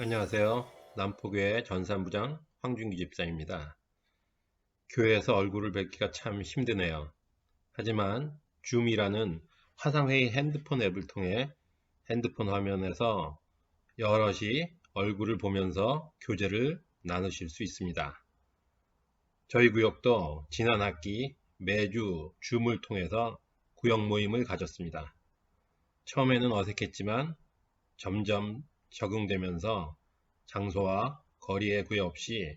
안녕하세요. 남포교회 전산부장 황준기 집사입니다. 교회에서 얼굴을 뵙기가 참 힘드네요. 하지만 줌이라는 화상회의 핸드폰 앱을 통해 핸드폰 화면에서 여럿이 얼굴을 보면서 교제를 나누실 수 있습니다. 저희 구역도 지난 학기 매주 줌을 통해서 구역 모임을 가졌습니다. 처음에는 어색했지만 점점 적응되면서 장소와 거리에 구애 없이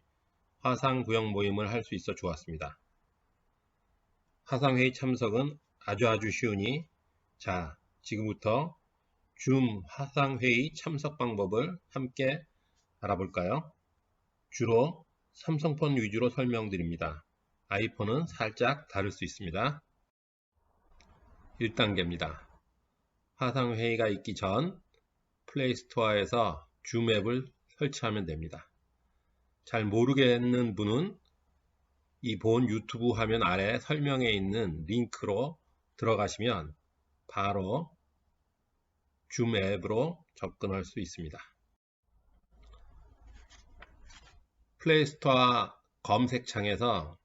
화상 구역 모임을 할 수 있어 좋았습니다. 화상회의 참석은 아주 아주 쉬우니 자 지금부터 줌 화상회의 참석 방법을 함께 알아볼까요? 주로 삼성폰 위주로 설명드립니다. 아이폰은 살짝 다를 수 있습니다. 1단계입니다. 화상회의가 있기 전 플레이스토어에서 줌 앱을 설치하면 됩니다. 잘 모르겠는 분은 이 본 유튜브 화면 아래 설명에 있는 링크로 들어가시면 바로 줌 앱으로 접근할 수 있습니다. 플레이스토어 검색창에서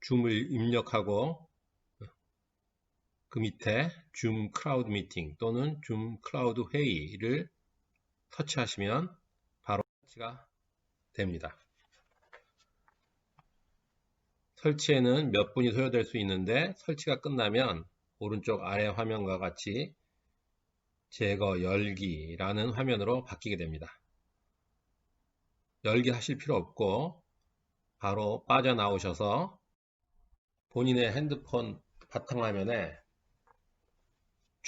줌을 입력하고 그 밑에 줌 클라우드 미팅 또는 줌 클라우드 회의를 터치하시면 바로 설치가 됩니다. 설치에는 몇 분이 소요될 수 있는데 설치가 끝나면 오른쪽 아래 화면과 같이 제거 열기라는 화면으로 바뀌게 됩니다. 열기 하실 필요 없고 바로 빠져나오셔서 본인의 핸드폰 바탕화면에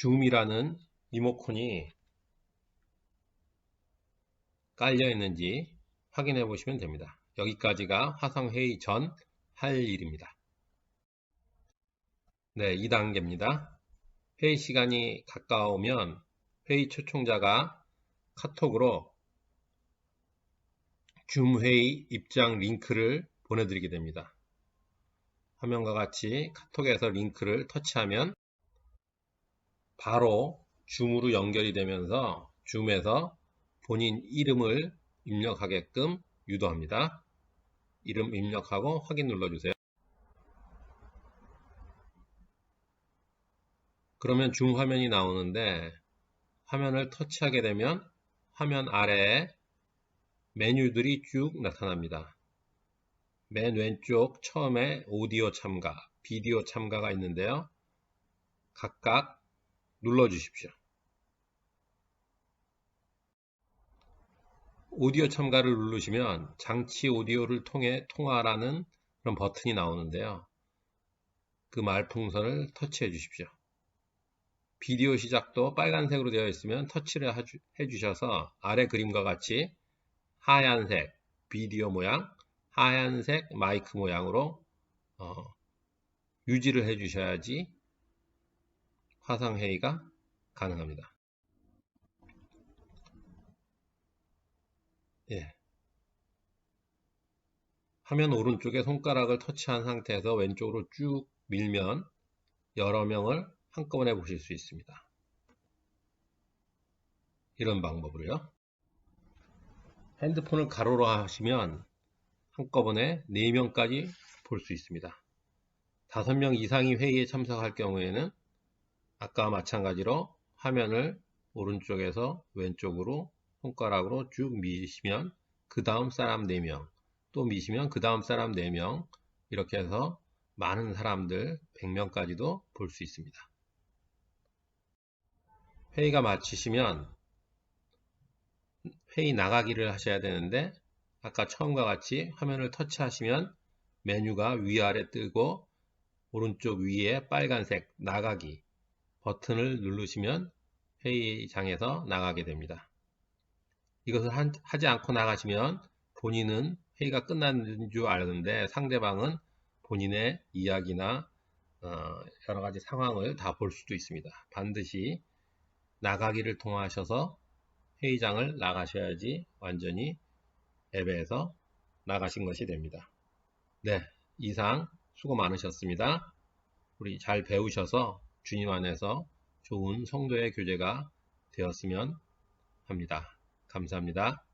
줌이라는 리모컨이 깔려 있는지 확인해 보시면 됩니다. 여기까지가 화상회의 전 할 일입니다. 네, 2단계입니다. 회의 시간이 가까우면 회의 초청자가 카톡으로 줌 회의 입장 링크를 보내드리게 됩니다. 화면과 같이 카톡에서 링크를 터치하면 바로 줌으로 연결이 되면서 줌에서 본인 이름을 입력하게끔 유도합니다. 이름 입력하고 확인 눌러주세요. 그러면 줌 화면이 나오는데 화면을 터치하게 되면 화면 아래에 메뉴들이 쭉 나타납니다. 맨 왼쪽 처음에 오디오 참가, 비디오 참가가 있는데요. 각각 눌러 주십시오. 오디오 참가를 누르시면 장치 오디오를 통해 통화라는 그런 버튼이 나오는데요. 그 말풍선을 터치해 주십시오. 비디오 시작도 빨간색으로 되어 있으면 터치를 해 주셔서 아래 그림과 같이 하얀색 비디오 모양, 하얀색 마이크 모양으로 어, 유지를 해 주셔야지 화상회의가 가능합니다. 예. 화면 오른쪽에 손가락을 터치한 상태에서 왼쪽으로 쭉 밀면 여러 명을 한꺼번에 보실 수 있습니다. 이런 방법으로요. 핸드폰을 가로로 하시면 한꺼번에 4명까지 볼 수 있습니다. 5명 이상이 회의에 참석할 경우에는 아까와 마찬가지로 화면을 오른쪽에서 왼쪽으로 손가락으로 쭉 미시면 그 다음 사람 4명 또 미시면 그 다음 사람 4명 이렇게 해서 많은 사람들 100명까지도 볼 수 있습니다. 회의가 마치시면 회의 나가기를 하셔야 되는데 아까 처음과 같이 화면을 터치하시면 메뉴가 위아래 뜨고 오른쪽 위에 빨간색 나가기 버튼을 누르시면 회의장에서 나가게 됩니다. 이것을 하지 않고 나가시면 본인은 회의가 끝난 줄 아는데 상대방은 본인의 이야기나 어, 여러 가지 상황을 다 볼 수도 있습니다. 반드시 나가기를 통하셔서 회의장을 나가셔야지 완전히 앱에서 나가신 것이 됩니다. 네, 이상 수고 많으셨습니다. 우리 잘 배우셔서 주님 안에서 좋은 성도의 교제가 되었으면 합니다. 감사합니다.